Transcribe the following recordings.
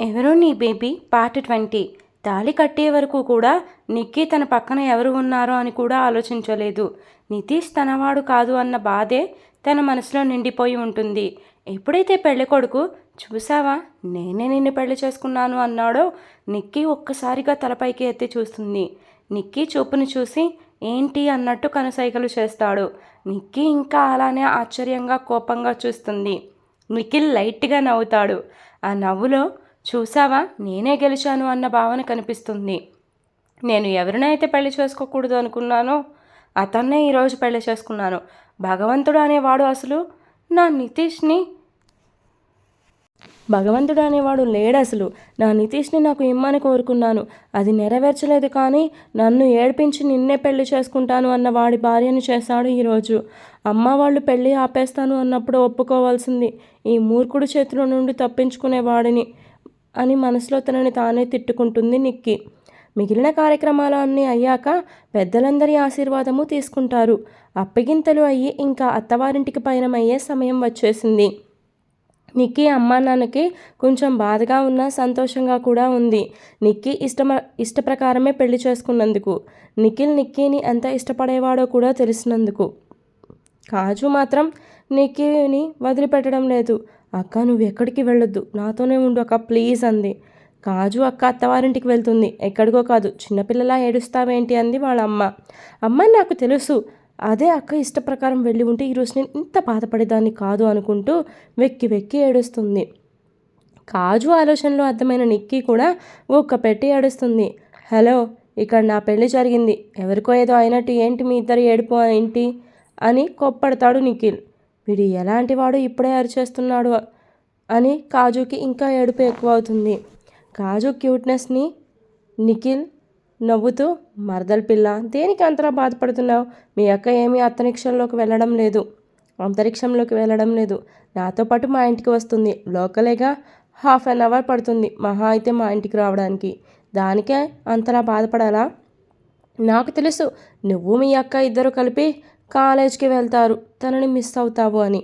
ఎవరో నీ baby part twenty. తాళి కట్టే వరకు కూడా నిక్కీ తన పక్కన ఎవరు ఉన్నారో అని కూడా ఆలోచించలేదు. నితీష్ తనవాడు కాదు అన్న బాధే తన మనసులో నిండిపోయి ఉంటుంది. ఎప్పుడైతే పెళ్ళి కొడుకు చూసావా నేనే నిన్ను పెళ్ళి చేసుకున్నాను అన్నాడో నిక్కీ ఒక్కసారిగా తలపైకి ఎత్తి చూస్తుంది. నిక్కీ చూపును చూసి ఏంటి? అన్నట్టు కనుసైగలు చేస్తాడు. నిక్కీ ఇంకా అలానే ఆశ్చర్యంగా కోపంగా చూస్తుంది. నిఖిల్ లైట్గా నవ్వుతాడు. ఆ నవ్వులో చూసావా? నేనే గెలిచాను అన్న భావన కనిపిస్తుంది. నేను ఎవరినైతే పెళ్ళి చేసుకోకూడదు అనుకున్నానో అతన్నే ఈరోజు పెళ్ళి చేసుకున్నాను. భగవంతుడు అనేవాడు అసలు నా నితీష్ని. భగవంతుడు అనేవాడు లేడు అసలు. నా నితీష్ని నాకు ఇమ్మని కోరుకున్నాను. అది నెరవేర్చలేదు కానీ నన్ను ఏడ్పించి నిన్నే పెళ్ళి చేసుకుంటాను అన్న వాడి భార్యను చేశాడు ఈరోజు అమ్మ వాళ్ళు పెళ్ళి ఆపేస్తాను అన్నప్పుడు ఒప్పుకోవాల్సింది. ఈ మూర్ఖుడి చేతిలో నుండి తప్పించుకునే వాడిని. అని మనసులో తనని తానే తిట్టుకుంటుంది నిక్కి. మిగిలిన కార్యక్రమాలు అన్నీ అయ్యాక పెద్దలందరి ఆశీర్వాదము తీసుకుంటారు. అప్పగింతలు అయ్యి ఇంకా అత్తవారింటికి పయనమయ్యే సమయం వచ్చేసింది. నిక్కీ అమ్మా నాన్నకి కొంచెం బాధగా ఉన్నా సంతోషంగా కూడా ఉంది. నిక్కీ ఇష్టమ ఇష్ట ప్రకారమే పెళ్ళి చేసుకున్నందుకు. నిఖిల్ నిక్కీని ఎంత ఇష్టపడేవాడో కూడా తెలిసినందుకు. కాజు మాత్రం నిక్కీని వదిలిపెట్టడం లేదు. అక్క నువ్వు ఎక్కడికి వెళ్ళొద్దు. నాతోనే ఉండు అక్క ప్లీజ్ అంది. కాజు అక్క అత్తవారింటికి వెళ్తుంది. ఎక్కడికో కాదు చిన్నపిల్లలా ఏడుస్తావేంటి అంది వాళ్ళ అమ్మ అమ్మ నాకు తెలుసు. అదే అక్క ఇష్ట ప్రకారం వెళ్ళి ఉంటే ఈరోజు నేను ఇంత బాధపడేదాన్ని కాదు అనుకుంటూ వెక్కి వెక్కి ఏడుస్తుంది. కాజు ఆలోచనలో అర్థమైన నిక్కీ కూడా ఒక్క పెట్టి ఏడుస్తుంది. హలో ఇక్కడ నా పెళ్ళి జరిగింది. ఎవరికో ఏదో అయినట్టు ఏంటి మీ ఇద్దరు ఏడుపు ఏంటి అని కొప్పడతాడు నిఖిల్. వీడు ఎలాంటి వాడు ఇప్పుడే అరిచేస్తున్నాడు అని కాజుకి ఇంకా ఏడుపు ఎక్కువ అవుతుంది కాజు క్యూట్నెస్ని నిఖిల్ నవ్వుతూ మరదల పిల్ల దేనికి అంతలా బాధపడుతున్నావు? మీ అక్క ఏమీ అంతరిక్షంలోకి వెళ్ళడం లేదు. అంతరిక్షంలోకి వెళ్ళడం లేదు. నాతో పాటు మా ఇంటికి వస్తుంది. లోకలేగా హాఫ్ అన్ అవర్ పడుతుంది మహా అయితే మా ఇంటికి రావడానికి. దానికే అంతలా బాధపడాలా? నాకు తెలుసు నువ్వు మీ అక్క ఇద్దరు కలిపి కాలేజ్కి వెళ్తారు. తనని మిస్ అవుతావు అని.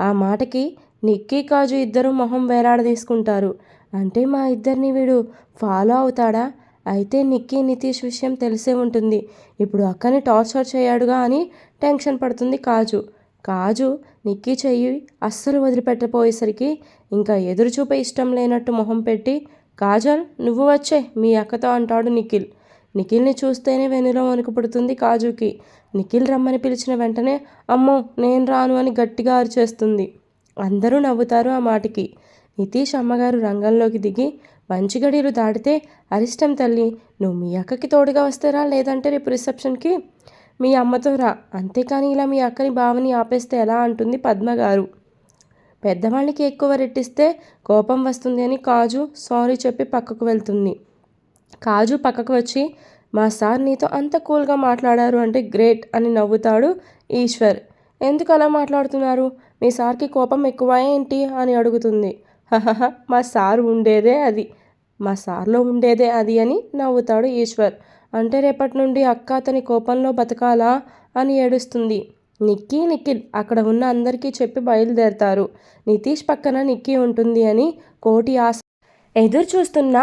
ఆ మాటకి నిక్కీ కాజు ఇద్దరు మొహం వేలాడదీసుకుంటారు. అంటే మా ఇద్దరిని వీడు ఫాలో అవుతాడా? అయితే నిక్కీ నితీష్ విషయం తెలిసే ఉంటుంది. ఇప్పుడు అక్కని టార్చర్ చేయాడుగా అని టెన్షన్ పడుతుంది కాజు. కాజు నిక్కీ చెయ్యి అస్సలు వదిలిపెట్టపోయేసరికి ఇంకా ఎదురు చూపే ఇష్టం లేనట్టు మొహం పెట్టి కాజల్ నువ్వు వచ్చే మీ అక్కతో అంటాడు నిఖిల్. నిఖిల్ని చూస్తేనే వెనులో వణుకుపడుతుంది కాజుకి. నిఖిల్ రమ్మని పిలిచిన వెంటనే అమ్మో నేను రాను అని గట్టిగా అరిచేస్తుంది. అందరూ నవ్వుతారు ఆ మాటకి. నితీష్ అమ్మగారు రంగంలోకి దిగి మంచిగడీలు దాటితే అరిష్టం తల్లి నువ్వు మీ అక్కకి తోడుగా వస్తారా లేదంటే రేపు రిసెప్షన్కి? మీ అమ్మతో రా. అంతేకాని ఇలా మీ అక్కని బావని ఆపేస్తే ఎలా అంటుంది పద్మగారు. పెద్దవాళ్ళకి ఎక్కువ రెట్టిస్తే కోపం వస్తుంది అని కాజు సారీ చెప్పి పక్కకు వెళ్తుంది. కాజు పక్కకు వచ్చి మా సార్ నీతో అంత కూల్గా మాట్లాడారు అంటే గ్రేట్ అని నవ్వుతాడు ఈశ్వర్. ఎందుకు అలా మాట్లాడుతున్నారు? మీ సార్కి కోపం ఎక్కువ ఏంటి? అని అడుగుతుంది. హహహ మా సార్ ఉండేదే అది. మా సార్లో ఉండేదే అది అని నవ్వుతాడు ఈశ్వర్. అంటే రేపటి నుండి అక్క అతని కోపంలో బతకాలా? అని ఏడుస్తుంది. నిక్కీ నిఖిల్ అక్కడ ఉన్న అందరికీ చెప్పి బయలుదేరతారు. నితీష్ పక్కన నిక్కీ ఉంటుంది అని కోటి ఆశ ఎదురు చూస్తున్న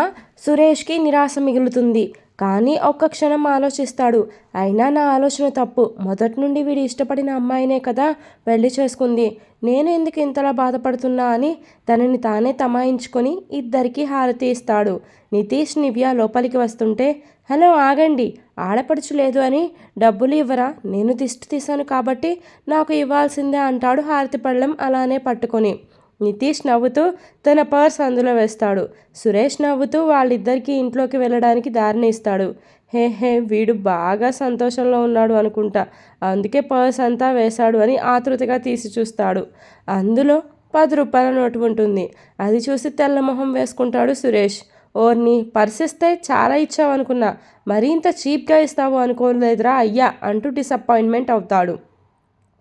సురేష్కి నిరాశ మిగులుతుంది. కానీ ఒక్క క్షణం ఆలోచిస్తాడు. అయినా నా ఆలోచన తప్పు. మొదటి నుండి వీడు ఇష్టపడిన అమ్మాయినే కదా పెళ్ళి చేసుకుంది. నేను ఎందుకు ఇంతలా బాధపడుతున్నా అని తనని తానే తమాయించుకొని ఇద్దరికి హారతి ఇస్తాడు. నితీష్ నివ్య లోపలికి వస్తుంటే హలో ఆగండి. ఆడపడుచు లేదు అని డబ్బులు ఇవ్వరా? నేను దిష్టి తీశాను కాబట్టి నాకు ఇవ్వాల్సిందే అంటాడు హారతి పళ్ళెం అలానే పట్టుకొని. నితీష్ నవ్వుతూ తన పర్స్ అందులో వేస్తాడు. సురేష్ నవ్వుతూ వాళ్ళిద్దరికీ ఇంట్లోకి వెళ్ళడానికి దారిని ఇస్తాడు. హే హే వీడు బాగా సంతోషంలో ఉన్నాడు అనుకుంటా. అందుకే పర్స్ అంతా వేశాడు అని ఆతృతగా తీసి చూస్తాడు. అందులో పది రూపాయల నోటు ఉంటుంది. అది చూసి తెల్లమొహం వేసుకుంటాడు సురేష్. ఓర్ని పరిసిస్తే చాలా ఇచ్చావు అనుకున్నా మరీ ఇంత చీప్గా ఇస్తావు అనుకోలేదురా అయ్యా అంటూ డిసప్పాయింట్మెంట్ అవుతాడు.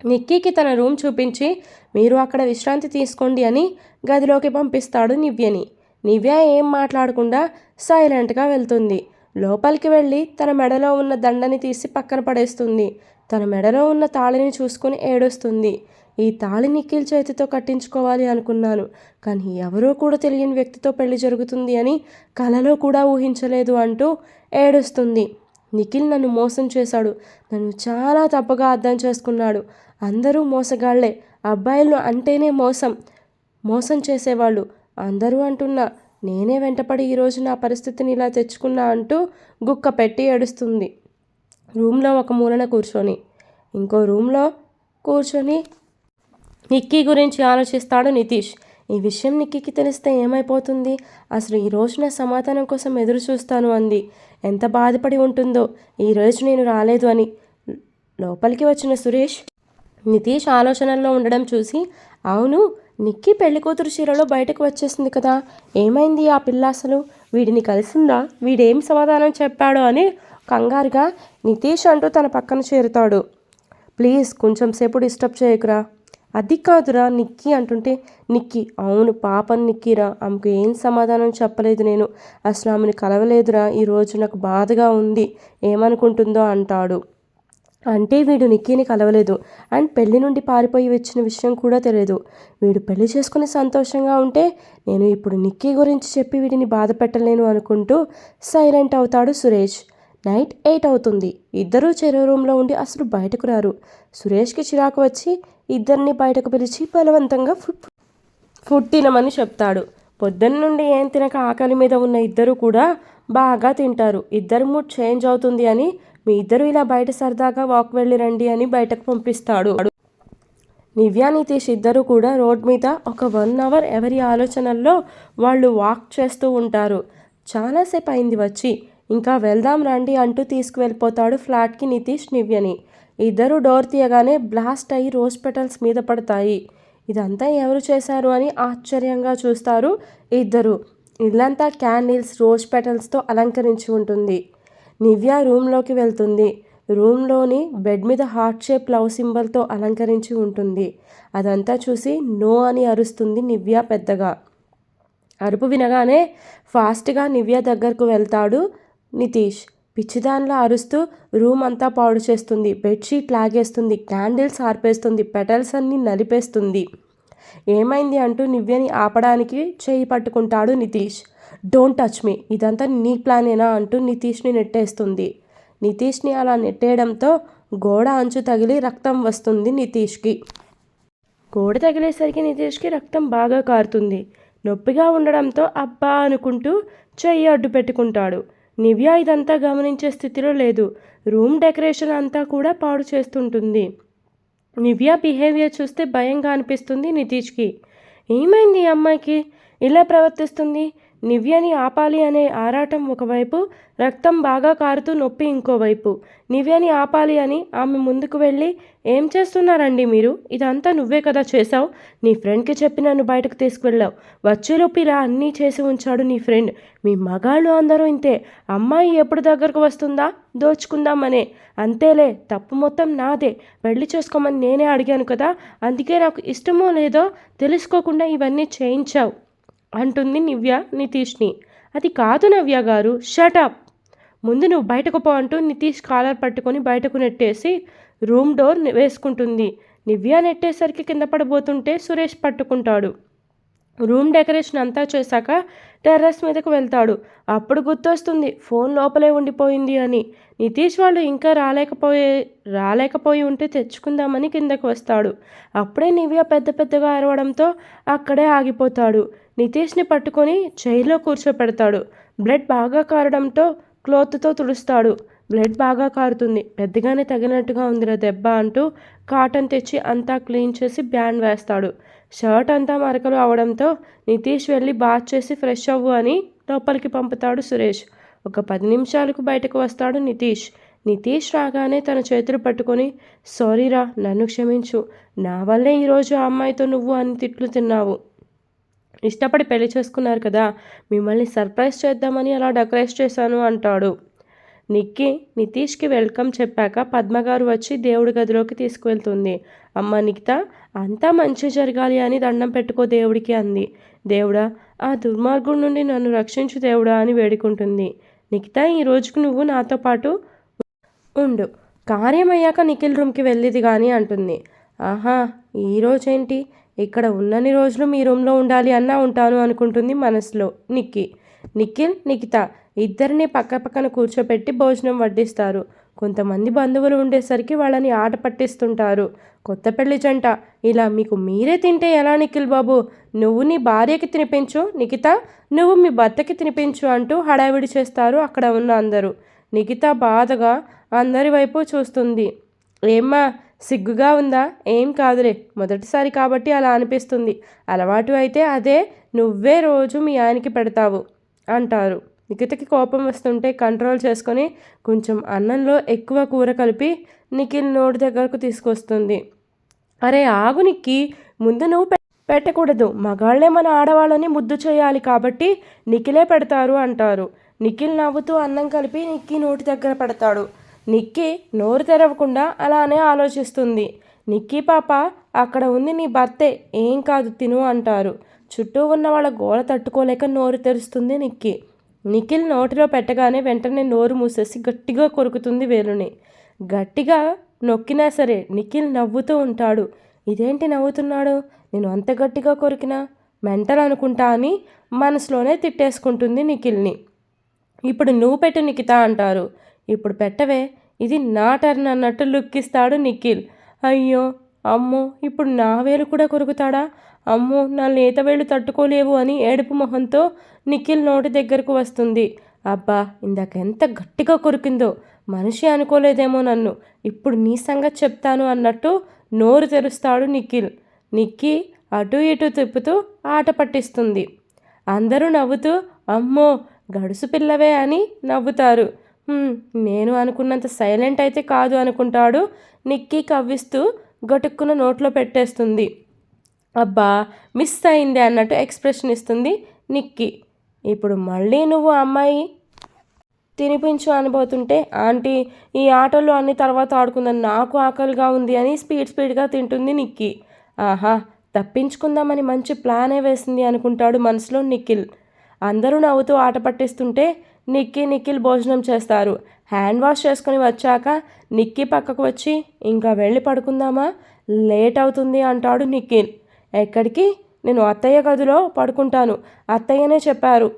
నిక్కీకి తన రూమ్ చూపించి మీరు అక్కడ విశ్రాంతి తీసుకోండి అని గదిలోకి పంపిస్తాడు నివ్యని. నివ్య ఏం మాట్లాడకుండా సైలెంట్గా వెళ్తుంది. లోపలికి వెళ్ళి తన మెడలో ఉన్న దండని తీసి పక్కన పడేస్తుంది. తన మెడలో ఉన్న తాళిని చూసుకుని ఏడుస్తుంది. ఈ తాళి నిఖిల్ చేతితో కట్టించుకోవాలి అనుకున్నాను కానీ ఎవరో కూడా తెలియని వ్యక్తితో పెళ్ళి జరుగుతుంది అని కలలో కూడా ఊహించలేదు అంటూ ఏడుస్తుంది. నిఖిల్ నన్ను మోసం చేశాడు. నన్ను చాలా తప్పుగా అర్థం చేసుకున్నాడు. అందరూ మోసగాళ్ళే. అబ్బాయిలు అంటేనే మోసం. మోసం చేసేవాళ్ళు. అందరూ అంటున్నా నేనే వెంటపడి ఈరోజు నా పరిస్థితిని ఇలా తెచ్చుకున్నా అంటూ గుక్క పెట్టి ఏడుస్తుంది. రూమ్లో ఒక మూలన కూర్చొని. ఇంకో రూమ్లో కూర్చొని నిక్కీ గురించి ఆలోచిస్తాడు నితీష్. ఈ విషయం నిక్కీకి తెలిస్తే ఏమైపోతుంది? అసలు ఈ రోజు నా సమాధానం కోసం ఎదురు చూస్తాను అంది. ఎంత బాధపడి ఉంటుందో ఈ రోజు నేను రాలేదు అని. లోపలికి వచ్చిన సురేష్ నితీష్ ఆలోచనల్లో ఉండడం చూసి అవును నిక్కీ పెళ్ళి కూతురు చీరలో బయటకు వచ్చేసింది కదా. ఏమైంది ఆ పిల్ల అసలు? వీడిని కలిసిందా? వీడేం సమాధానం చెప్పాడో అని కంగారుగా నితీష్ అంటూ తన పక్కన చేరుతాడు. ప్లీజ్ కొంచెం సేపు డిస్టర్బ్ చేయకురా. అది కాదురా నిక్కీ అంటుంటే నిక్కీ అవును పాపం నిక్కీరా. ఆమెకు ఏం సమాధానం చెప్పలేదు నేను. అసలు ఆమెను కలవలేదురా. ఈరోజు నాకు బాధగా ఉంది. ఏమనుకుంటుందో అంటాడు. అంటే వీడు నిక్కీని కలవలేదు. అండ్ పెళ్ళి నుండి పారిపోయి వచ్చిన విషయం కూడా తెలియదు. వీడు పెళ్ళి చేసుకుని సంతోషంగా ఉంటే నేను ఇప్పుడు నిక్కీ గురించి చెప్పి వీడిని బాధ పెట్టలేను అనుకుంటూ సైలెంట్ అవుతాడు సురేష్. నైట్ ఎయిట్ అవుతుంది. ఇద్దరూ చెరువు రూమ్లో ఉండి అసలు బయటకు రారు. సురేష్కి చిరాకు వచ్చి ఇద్దరిని బయటకు పిలిచి బలవంతంగా ఫుడ్ ఫుడ్ తినమని చెప్తాడు. పొద్దున్న నుండి ఏం తినక ఆకలి మీద ఉన్న ఇద్దరు కూడా బాగా తింటారు. ఇద్దరు మూడ్ చేంజ్ అవుతుంది అని మీ ఇద్దరు ఇలా బయట సరదాగా వాక్ వెళ్ళి రండి అని బయటకు పంపిస్తాడు. నివ్యా నితీష్ ఇద్దరు కూడా రోడ్ మీద ఒక వన్ అవర్ ఎవరి ఆలోచనల్లో వాళ్ళు వాక్ చేస్తూ ఉంటారు. చాలాసేపు అయింది వచ్చి. ఇంకా వెళ్దాం రండి అంటూ తీసుకువెళ్ళిపోతాడు ఫ్లాట్కి నితీష్ నివ్యని. ఇద్దరు డోర్ తీయగానే బ్లాస్ట్ అయ్యి రోజ్ పెటల్స్ మీద పడతాయి. ఇదంతా ఎవరు చేశారు అని ఆశ్చర్యంగా చూస్తారు ఇద్దరు. ఇల్లంతా క్యాండిల్స్ రోజ్ పెటల్స్తో అలంకరించి ఉంటుంది. నివ్య రూమ్లోకి వెళ్తుంది. రూమ్లోని బెడ్ మీద హార్ట్ షేప్ లవ్ సింబల్తో అలంకరించి ఉంటుంది. అదంతా చూసి నో అని అరుస్తుంది నివ్య పెద్దగా. అరుపు వినగానే ఫాస్ట్గా నివ్య దగ్గరకు వెళ్తాడు నితీష్. పిచ్చిదానిలా అరుస్తూ రూమ్ అంతా పాడు చేస్తుంది. బెడ్షీట్ లాగేస్తుంది. క్యాండిల్స్ ఆర్పేస్తుంది. పెటల్స్ అన్ని నలిపేస్తుంది. ఏమైంది అంటూ నివ్యని ఆపడానికి చేయి పట్టుకుంటాడు నితీష్. డోంట్ టచ్ మీ ఇదంతా నీ ప్లానేనా అంటూ నితీష్ని నెట్టేస్తుంది. నితీష్ని అలా నెట్టేయడంతో గోడ అంచు తగిలి రక్తం వస్తుంది నితీష్కి. గోడ తగిలేసరికి నితీష్కి రక్తం బాగా కారుతుంది. నొప్పిగా ఉండడంతో అబ్బా అనుకుంటూ చెయ్యి అడ్డు పెట్టుకుంటాడు. నివ్య ఇదంతా గమనించే స్థితిలో లేదు. రూమ్ డెకరేషన్ అంతా కూడా పాడు చేస్తుంటుంది. నివ్య బిహేవియర్ చూస్తే భయంగా అనిపిస్తుంది నితీష్కి. ఏమైంది అమ్మాయికి? ఇలా ప్రవర్తిస్తుంది? నివ్యని ఆపాలి అనే ఆరాటం ఒకవైపు రక్తం బాగా కారుతూ నొప్పి ఇంకోవైపు. నివ్యని ఆపాలి అని ఆమె ముందుకు వెళ్ళి ఏం చేస్తున్నారండి మీరు? ఇదంతా నువ్వే కదా చేసావు నీ ఫ్రెండ్కి చెప్పి నన్ను బయటకు తీసుకువెళ్ళావు వచ్చేలోపు ఇలా అన్నీ చేసి ఉంచాడు నీ ఫ్రెండ్. మీ మగాళ్ళు అందరూ ఇంతే. అమ్మాయి ఎప్పుడు దగ్గరకు వస్తుందా? దోచుకుందామనే. అంతేలే తప్పు మొత్తం నాదే. పెళ్ళి చేసుకోమని నేనే అడిగాను కదా. అందుకే నాకు ఇష్టమో లేదో తెలుసుకోకుండా ఇవన్నీ చేయించావు. అంటుంది నివ్య నితీష్ని. అది కాదు నవ్య గారు షటప్ ముందు నువ్వు బయటకు పో అంటూ నితీష్ కాలర్ పట్టుకొని బయటకు నెట్టేసి రూమ్ డోర్ వేసుకుంటుంది. నివ్య నెట్టేసరికి కింద పడబోతుంటే సురేష్ పట్టుకుంటాడు. రూమ్ డెకరేషన్ అంతా చేశాక టెర్రస్ మీదకు వెళ్తాడు. అప్పుడు గుర్తొస్తుంది ఫోన్ లోపలే ఉండిపోయింది అని. నితీష్ వాళ్ళు ఇంకా రాలేకపోయే రాలేకపోయి ఉంటే తెచ్చుకుందామని కిందకు వస్తాడు. అప్పుడే నివ్య పెద్ద పెద్దగా అరవడంతో అక్కడే ఆగిపోతాడు. నితీష్ని పట్టుకొని చైర్లో కూర్చోపెడతాడు. బ్లడ్ బాగా కారడంతో క్లోత్తో తుడుస్తాడు. బ్లడ్ బాగా కారుతుంది. పెద్దగానే తగినట్టుగా ఉందిరా దెబ్బ అంటూ కాటన్ తెచ్చి అంతా క్లీన్ చేసి బ్యాండ్ వేస్తాడు. షర్ట్ అంతా మరకలు అవడంతో నితీష్ వెళ్ళి బాత్ చేసి ఫ్రెష్ అవ్వు అని లోపలికి పంపుతాడు సురేష్. ఒక పది నిమిషాలకు బయటకు వస్తాడు నితీష్. నితీష్ రాగానే తన చేతులు పట్టుకొని సారీరా నన్ను క్షమించు. నా వల్లే ఈరోజు ఆ అమ్మాయితో నువ్వు అని తిట్లు తిన్నావు. ఇష్టపడి పెళ్ళి చేసుకున్నారు కదా మిమ్మల్ని సర్ప్రైజ్ చేద్దామని అలా డెకరేట్ చేశాను అంటాడు. నిక్కి నితీష్కి వెల్కమ్ చెప్పాక పద్మగారు వచ్చి దేవుడి గదిలోకి తీసుకువెళ్తుంది. అమ్మ నిఖిత అంతా మంచి జరగాలి అని దండం పెట్టుకో దేవుడికి అంది. దేవుడా ఆ దుర్మార్గుడి నుండి నన్ను రక్షించు దేవుడా అని వేడుకుంటుంది. నిఖిత ఈ రోజుకు నువ్వు నాతో పాటు ఉండు. కార్యం అయ్యాక నిఖిల్ రూమ్కి వెళ్ళేది కానీ అంటుంది. ఆహా ఈరోజేంటి ఇక్కడ ఉన్నన్ని రోజులు మీ రూమ్లో ఉండాలి అన్నా ఉంటాను అనుకుంటుంది మనసులో నిక్కి. నిఖిల్ నిఖిత ఇద్దరిని పక్క పక్కన కూర్చోపెట్టి భోజనం వడ్డిస్తారు. కొంతమంది బంధువులు ఉండేసరికి వాళ్ళని ఆట పట్టిస్తుంటారు. కొత్త పెళ్ళి జంట ఇలా మీకు మీరే తింటే ఎలా నిఖిల్ బాబు? నువ్వు నీ భార్యకి తినిపించు నిఖిత నువ్వు మీ భర్తకి తినిపించు అంటూ హడావిడి చేస్తారు అక్కడ ఉన్న అందరూ. నిఖిత బాధగా అందరి వైపు చూస్తుంది. ఏమ్మా సిగ్గుగా ఉందా? ఏం కాదులే మొదటిసారి కాబట్టి అలా అనిపిస్తుంది. అలవాటు అయితే అదే నువ్వే రోజు మీ ఆయనకి పెడతావు అంటారు. నిఖితకి కోపం వస్తుంటే కంట్రోల్ చేసుకొని కొంచెం అన్నంలో ఎక్కువ కూర కలిపి నిఖిల్ నోటి దగ్గరకు తీసుకొస్తుంది. అరే ఆగు నిక్కి ముందు నువ్వు పెట్టకూడదు. మగాళ్ళే మన ఆడవాళ్ళని ముద్దు చేయాలి కాబట్టి నిఖిలే పెడతారు అంటారు. నిఖిల్ నవ్వుతూ అన్నం కలిపి నిక్కి నోటి దగ్గర పెడతాడు. నిక్కి నోరు తెరవకుండా అలానే ఆలోచిస్తుంది. నిక్కీ పాప అక్కడ ఉంది నీ భర్తే ఏం కాదు తిను అంటారు. చుట్టూ ఉన్న వాళ్ళ గోల తట్టుకోలేక నోరు తెరుస్తుంది నిక్కి. నిఖిల్ నోటిలో పెట్టగానే వెంటనే నోరు మూసేసి గట్టిగా కొరుకుతుంది వేలుని గట్టిగా నొక్కినా సరే నిఖిల్ నవ్వుతూ ఉంటాడు. ఇదేంటి నవ్వుతున్నాడు? నేను అంత గట్టిగా కొరికినా? మెంటల్ అనుకుంటా అని మనసులోనే తిట్టేసుకుంటుంది నిఖిల్ని. ఇప్పుడు నువ్వు పెట్టు నిఖిత అంటారు. ఇప్పుడు పెట్టవే. ఇది నా టర్న్ అన్నట్టు లుక్ ఇస్తాడు నిఖిల్. అయ్యో! అమ్మో ఇప్పుడు నా వేలు కూడా కొరుకుతాడా? అమ్మో నా లేత వేలు తట్టుకోలేవు అని ఏడుపు మొహంతో నిఖిల్ నోటి దగ్గరకు వస్తుంది. అబ్బా ఇందాక ఎంత గట్టిగా కొరికిందో. మనిషి అనుకోలేదేమో నన్ను. ఇప్పుడు నీ సంగతి చెప్తాను అన్నట్టు నోరు తెరుస్తాడు నిఖిల్. నిక్కి అటు ఇటు తిప్పుతూ ఆట పట్టిస్తుంది. అందరూ నవ్వుతూ అమ్మో గడుసు పిల్లవే అని నవ్వుతారు. నేను అనుకున్నంత సైలెంట్ అయితే కాదు అనుకుంటాడు. నిక్కి కవ్విస్తూ గటుక్కున నోట్లో పెట్టేస్తుంది. అబ్బా మిస్ అయింది అన్నట్టు ఎక్స్ప్రెషన్ ఇస్తుంది నిక్కి. ఇప్పుడు మళ్ళీ నువ్వు అమ్మాయి తినిపించు అనిపోతుంటే ఆంటీ ఈ ఆటలు అన్ని తర్వాత ఆడుకుందాం నాకు ఆకలిగా ఉంది అని స్పీడ్ స్పీడ్గా తింటుంది నిక్కి. ఆహా తప్పించుకుందామని మంచి ప్లానే వేసింది అనుకుంటాడు మనసులో నిఖిల్. అందరూ నవ్వుతూ ఆట పట్టిస్తుంటే నిక్కీ నిఖిల్ భోజనం చేస్తారు. హ్యాండ్ వాష్ చేసుకొని వచ్చాక నిక్కీ పక్కకు వచ్చి ఇంకా వెళ్ళి పడుకుందామా? లేట్ అవుతుంది అంటాడు నిఖిల్ ఎక్కడికి? నేను అత్తయ్య గదిలో పడుకుంటాను. అత్తయ్యనే చెప్పారు.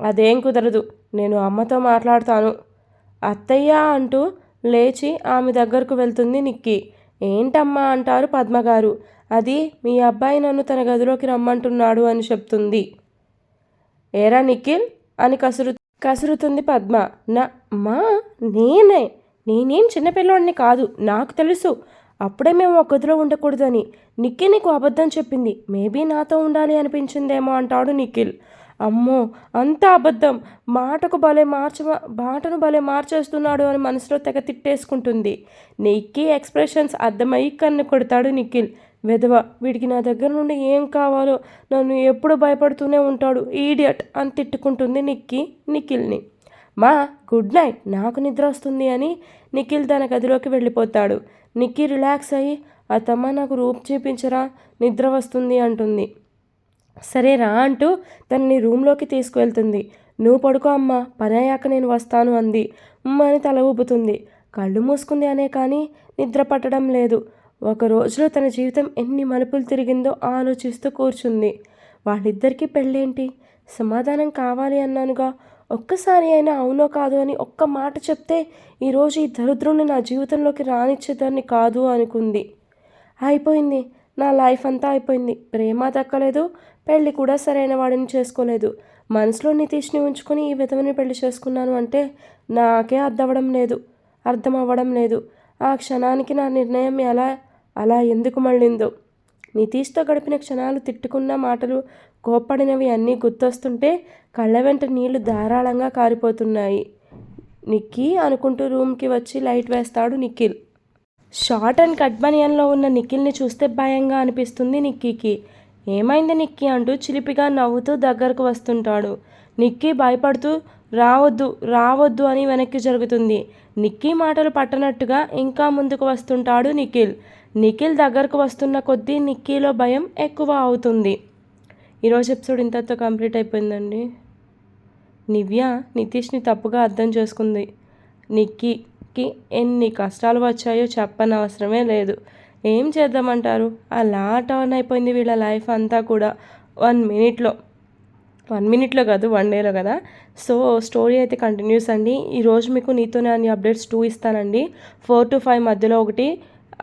అదేం కుదరదు. నేను అమ్మతో మాట్లాడతాను. అత్తయ్య అంటూ లేచి ఆమె దగ్గరకు వెళ్తుంది నిక్కి. ఏంటమ్మా? అంటారు పద్మగారు. అది మీ అబ్బాయి నన్ను తన గదిలోకి రమ్మంటున్నాడు అని చెప్తుంది. ఏరా నిఖిల్ అని కసురు కసురుతుంది పద్మ. నా మా నేనే. నేనేం చిన్నపిల్లోడిని కాదు నాకు తెలుసు. అప్పుడే మేము ఒక గదిలో ఉండకూడదని. నిక్కి నీకు అబద్ధం చెప్పింది. మేబీ నాతో ఉండాలి అనిపించిందేమో అంటాడు నిఖిల్. అమ్మో అంత అబద్ధం. మాటకు భలే మార్చ మాటను భలే మార్చేస్తున్నాడు అని మనసులో తెగ తిట్టేసుకుంటుంది. నిక్కీ ఎక్స్ప్రెషన్స్ అర్థమయ్యి కన్ను కొడతాడు నిఖిల్. వెధవ వీడికి నా దగ్గర నుండి ఏం కావాలో నన్ను ఎప్పుడు భయపడుతూనే ఉంటాడు. ఈడియట్ అని తిట్టుకుంటుంది నిక్కి నిఖిల్ని. మా గుడ్ నైట్ నాకు నిద్ర వస్తుంది అని నిఖిల్ తన గదిలోకి వెళ్ళిపోతాడు. నిక్కీ రిలాక్స్ అయ్యి అతమ్మ నాకు రూప్ చూపించరా నిద్ర వస్తుంది అంటుంది. సరేరా అంటూ తనని రూమ్లోకి తీసుకువెళ్తుంది. నువ్వు పడుకో అమ్మా పని అయ్యాక నేను వస్తాను అంది. ఉమ్మ అని తల ఊపుతుంది. కళ్ళు మూసుకుంది అనే కానీ నిద్ర పట్టడం లేదు. ఒక రోజులో తన జీవితం ఎన్ని మలుపులు తిరిగిందో ఆలోచిస్తూ కూర్చుంది. వాళ్ళిద్దరికీ పెళ్ళేంటి? సమాధానం కావాలి అన్నానుగా. ఒక్కసారి అయినా అవునో కాదు అని ఒక్క మాట చెప్తే ఈరోజు ఈ దరిద్రుని నా జీవితంలోకి రానిచ్చేదాన్ని కాదు అనుకుంది. అయిపోయింది. నా లైఫ్ అంతా అయిపోయింది. ప్రేమ దక్కలేదు. పెళ్ళి కూడా సరైన వాడిని చేసుకోలేదు. మనసులో నితీష్ని ఉంచుకొని ఈ విధమని పెళ్ళి చేసుకున్నాను అంటే నాకే అర్థవడం లేదు. అర్థం అవ్వడం లేదు. ఆ క్షణానికి నా నిర్ణయం ఎలా అలా ఎందుకు మళ్ళిందో? నితీష్తో గడిపిన క్షణాలు తిట్టుకున్న మాటలు కోప్పడినవి అన్నీ గుర్తొస్తుంటే కళ్ళ వెంట నీళ్ళు ధారాళంగా కారిపోతున్నాయి. నిక్కీ అనుకుంటూ రూమ్కి వచ్చి లైట్ వేస్తాడు నిఖిల్. షార్ట్ అండ్ కట్ బనియన్లో ఉన్న నిఖిల్ని చూస్తే భయంగా అనిపిస్తుంది నిక్కీకి. ఏమైంది నిక్కీ అంటూ చిలిపిగా నవ్వుతూ దగ్గరకు వస్తుంటాడు. నిక్కీ భయపడుతూ రావద్దు రావద్దు అని వెనక్కి జరుగుతుంది. నిక్కీ మాటలు పట్టనట్టుగా ఇంకా ముందుకు వస్తుంటాడు నిఖిల్. నిఖిల్ దగ్గరకు వస్తున్న కొద్దీ నిక్కీలో భయం ఎక్కువ అవుతుంది. ఈరోజు ఎపిసోడ్ ఇంతతో కంప్లీట్ అయిపోయిందండి. నివ్య నితీష్ని తప్పుగా అర్థం చేసుకుంది. నిక్కీకి ఎన్ని కష్టాలు వచ్చాయో చెప్పనవసరమే లేదు. ఏం చేద్దామంటారు? అలా టర్న్ అయిపోయింది వీళ్ళ లైఫ్ అంతా కూడా. వన్ మినిట్లో వన్ మినిట్లో కాదు వన్ డేలో కదా. సో స్టోరీ అయితే కంటిన్యూస్ అండి. ఈరోజు మీకు నీతోనే అన్ని అప్డేట్స్ టూ ఇస్తానండి. ఫోర్ టు ఫైవ్ మధ్యలో ఒకటి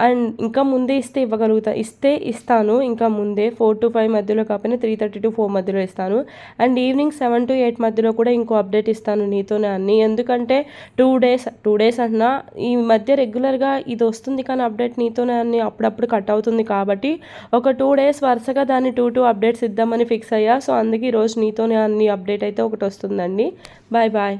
అండ్ ఇంకా ముందే ఇస్తే ఇవ్వగలుగుతా ఇస్తే ఇస్తాను. ఇంకా ముందే ఫోర్ టు ఫైవ్ మధ్యలో కాకపోయినా త్రీ థర్టీ టు ఫోర్ మధ్యలో ఇస్తాను. And evening seven to eight మధ్యలో కూడా ఇంకో అప్డేట్ ఇస్తాను నీతోనే అన్ని. ఎందుకంటే టూ డేస్ టూ డేస్ అంటున్నా ఈ మధ్య రెగ్యులర్గా ఇది వస్తుంది కానీ అప్డేట్ నీతోనే అన్ని అప్పుడప్పుడు కట్ అవుతుంది కాబట్టి ఒక టూ డేస్ వరుసగా దాన్ని టూ టూ అప్డేట్స్ ఇద్దామని ఫిక్స్ అయ్యా. సో అందుకే ఈరోజు నీతోనే అన్ని అప్డేట్ అయితే ఒకటి వస్తుందండి. Bye bye.